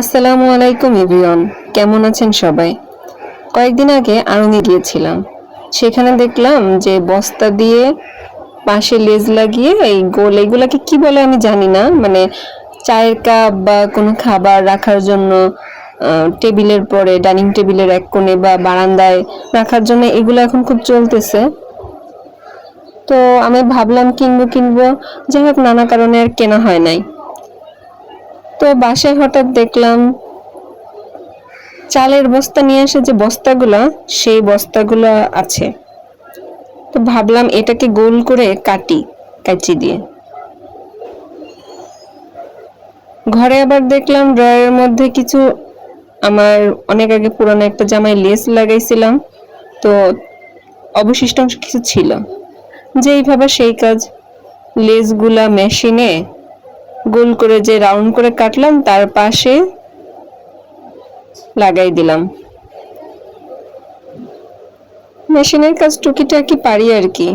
আসসালামু আলাইকুম, এভরিওয়ান। কেমন আছেন সবাই? কয়েকদিন আগে আড়ঙে গিয়েছিলাম। সেখানে দেখলাম যে বস্তা দিয়ে পাশে লেজ লাগিয়ে এই গোল, এগুলাকে কি বলে আমি জানি না। মানে চায়ের কাপ বা কোনো খাবার রাখার জন্য টেবিলের পরে, ডাইনিং টেবিলের এক কোণে বা বারান্দায় রাখার জন্য এগুলো এখন খুব চলতেছে। তো আমি ভাবলাম কিনবো কিনবো। যাই হোক, নানা কারণে আর কেনা হয় নাই। তো বাসায় হঠাৎ দেখলাম চালের বস্তা নিয়ে এসে যে বস্তাগুলো, সেই বস্তাগুলো আছে। তো ভাবলাম এটাকে গোল করে কাটি, কাচি দিয়ে। ঘরে আবার দেখলাম ড্রয়ারের মধ্যে কিছু আমার অনেক আগে পুরনো একটা জামায় লেস লাগাইছিলাম, তো অবশিষ্ট অংশ কিছু ছিল। যেইভাবে সেই কাজ, লেসগুলা মেশিনে গোল করে যে রাউন্ড করে কাটলাম, তার পাশে লাগাই দিলাম। মেশিনের কাজ টুকিটাকি পারি আর কি।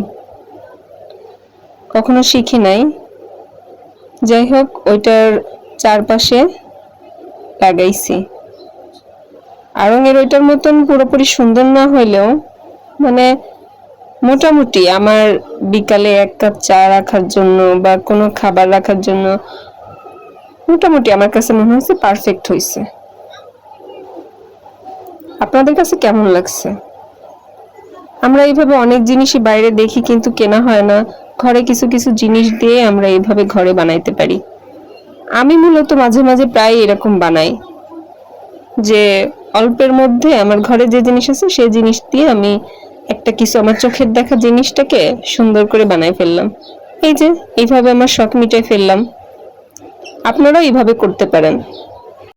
কখনো শিখি নাই। যাই হোক, ওইটার চারপাশে লাগাইছি। আরঙের ওইটার মতন পুরোপুরি সুন্দর না হইলেও মানে মোটামুটি আমার বিকালে এক কাপ চা রাখার জন্য বা কোনো খাবার রাখার জন্য মোটামুটি আমার কাছে মনে হয়েছে পারফেক্ট হয়েছে আপনাদের কাছে কেমন লাগছে? আমরা এইভাবে অনেক জিনিসই বাইরে দেখি কিন্তু কেনা হয় না। ঘরে কিছু কিছু জিনিস দিয়ে আমরা এইভাবে ঘরে বানাইতে পারি। আমি মূলত মাঝে মাঝে প্রায় এরকম বানাই যে অল্পের মধ্যে আমার ঘরে যে জিনিস আছে সেই জিনিস দিয়ে আমি একটা কিছু আমার চোখের দেখা জিনিসটাকে সুন্দর করে বানাই ফেললাম। এই যে, এইভাবে আমার শখ মিটাই ফেললাম। আপনারাও এইভাবে করতে পারেন।